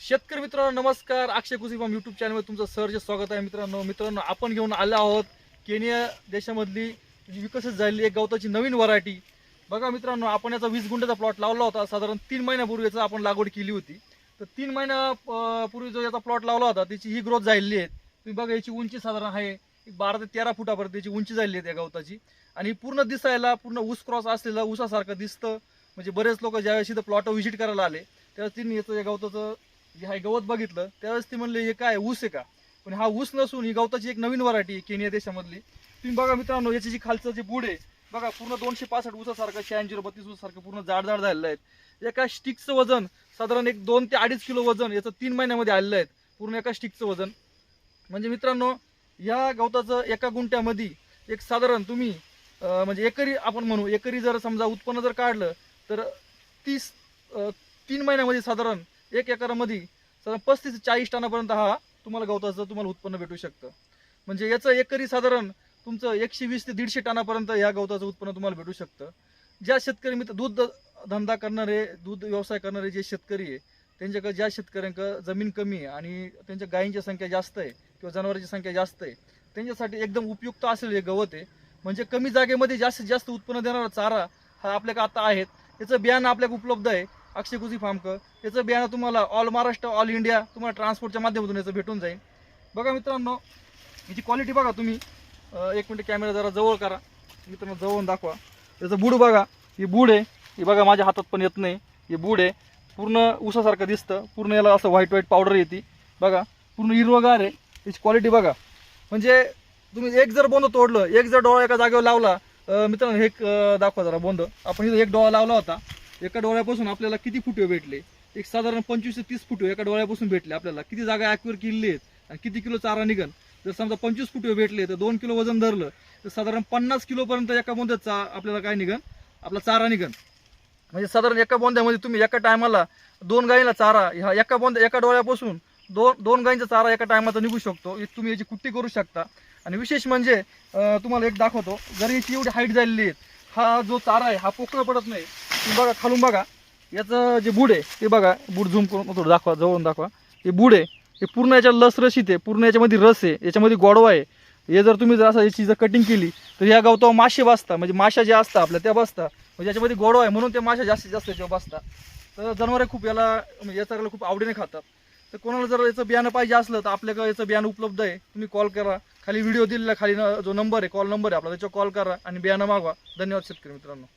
शेतकरी मित्रांनो नमस्कार. अक्षय कुसी फार्म युट्यूब चॅनलमध्ये तुमचं सहर्ष स्वागत आहे मित्रांनो. मित्रांनो आपण घेऊन आलो आहोत केनिया देशामधली विकसित झालेली एक गवताची नवीन व्हरायटी बघा मित्रांनो आपण याचा वीस गुंठ्याचा प्लॉट लावला होता. साधारण तीन महिन्यापूर्वी याचा आपण लागवड केली होती. तर तीन महिन्या पूर्वी जो याचा प्लॉट लावला होता त्याची ही ग्रोथ झालेली आहे. तुम्ही बघा याची उंची साधारण आहे बारा ते तेरा फुटापर्यंत त्याची उंची झालेली आहे त्या गवताची. आणि पूर्ण दिसायला पूर्ण ऊस क्रॉस असलेलं ऊसासारखं दिसतं. म्हणजे बरेच लोक ज्यावेळेस इथं प्लॉट व्हिजिट करायला आले त्यावेळेस तीन याचं या गवताचं जे आहे गवत बघितलं त्यावेळेस ते म्हणले हे काय ऊस आहे का? पण हा ऊस नसून ही गवताची एक नवीन व्हरायटी आहे केनिया देशामधली. तुम्ही बघा मित्रांनो याची जी खालचं जे बुड आहे बघा पूर्ण दोनशे पासष्ट ऊसासारखं शहाऐंशी बत्तीस ऊसासारखं पूर्ण जाड जाड झालेलं आहे. एका स्टिकचं वजन साधारण एक दोन ते अडीच किलो वजन याचं तीन महिन्यामध्ये आलेलं आहे पूर्ण एका स्टिकचं वजन. म्हणजे मित्रांनो या गवताचं एका गुंट्यामध्ये एक साधारण तुम्ही म्हणजे एकरी आपण म्हणू एकरी जर समजा उत्पन्न जर काढलं तर तीस तीन महिन्यामध्ये साधारण एक एकरामध्ये साधारण पस्तीस ते चाळीस टनापर्यंत हा तुम्हाला गवताचं तुम्हाला उत्पन्न भेटू शकतं. म्हणजे याचं एकरी साधारण तुमचं एकशे वीस ते दीडशे टनापर्यंत या गवताचं उत्पन्न तुम्हाला भेटू शकतं. ज्या शेतकरी मित्र दूध धंदा करणारे दूध व्यवसाय करणारे जे शेतकरी आहे त्यांच्याकडे ज्या शेतकऱ्यांकडे जमीन कमी आहे आणि त्यांच्या गायींची संख्या जास्त आहे किंवा जनावरांची संख्या जास्त आहे त्यांच्यासाठी एकदम उपयुक्त असेल हे गवत आहे. म्हणजे कमी जागेमध्ये जास्तीत जास्त उत्पन्न देणारा चारा हा आपल्याकडे आता आहेत. याचं बियाणं आपल्याकडे उपलब्ध आहे. अक्षय कुझी फार्मकर. याचं बियाणं तुम्हाला ऑल महाराष्ट्र ऑल इंडिया तुम्हाला ट्रान्सपोर्टच्या माध्यमातून याचं भेटून जाईल. बघा मित्रांनो याची क्वालिटी बघा तुम्ही. एक मिनटं कॅमेरा जरा जवळ करा. मित्रांनो जवळून दाखवा. त्याचं बूड बघा. ही बूड आहे. हे बघा माझ्या हातात पण येत नाही. हे बूड आहे. पूर्ण उसासारखं दिसतं. पूर्ण याला असं व्हाईट व्हाईट पावडर येते. बघा पूर्ण हिरवगार आहे. त्याची क्वालिटी बघा. म्हणजे तुम्ही एक जर बोंद तोडलं एक जर डोळा एका जागेवर लावला मित्रांनो हे दाखवा जरा बोंद. आपण इथं एक डोळा लावला होता. एका डोळ्यापासून आपल्याला किती फुटवे भेटले? एक साधारण पंचवीस ते तीस फुटवे एका डोळ्यापासून भेटले आपल्याला. किती जागा ॲक्युअर केलेली आहेत आणि किती किलो चारा निघल? जर समजा पंचवीस फुटवे भेटले तर दोन किलो वजन धरलं तर साधारण पन्नास किलोपर्यंत एका बोंद्यात चा आपल्याला काय निघन आपला चारा निघन म्हणजे साधारण एका बोंद्यामध्ये तुम्ही एका टायमाला दोन गायीला चारा ह्या एका बोंद्या एका डोळ्यापासून दोन दोन गायींचा चारा एका टायमाचा निघू शकतो. एक तुम्ही याची कुट्टी करू शकता. आणि विशेष म्हणजे तुम्हाला एक दाखवतो. जर याची एवढी हाईट झालेली आहे हा जो चारा आहे हा पोकळ पडत नाही. बघा खालून बघा. याचं जे बूड आहे ते बघा. बूड झूम करून थोडं दाखवा जवळून दाखवा. हे बूड आहे हे पूर्ण याच्या लस रशीत आहे पूर्ण याच्यामध्ये रस आहे याच्यामध्ये गोडवा आहे. हे जर तुम्ही जर असं याची जर कटिंग केली तर या गावतावर मासे बसता म्हणजे माशा ज्या असतात आपल्या त्या बसता म्हणजे याच्यामध्ये गोडवा आहे म्हणून त्या माशा जास्तीत जास्त याच्यावर बसतात. तर जनावरे खूप याला म्हणजे या खूप आवडीने खातात. तर कोणाला जर याचं बियाणं पाहिजे असलं तर आपल्याकडे याचं बियाणं उपलब्ध आहे. तुम्ही कॉल करा. खाली व्हिडिओ दिलेला खाली न- जो नंबर आहे कॉल नंबर आहे आपला त्याच्यावर कॉल करा आणि बियाणं मागवा. धन्यवाद शेतकरी मित्रांनो.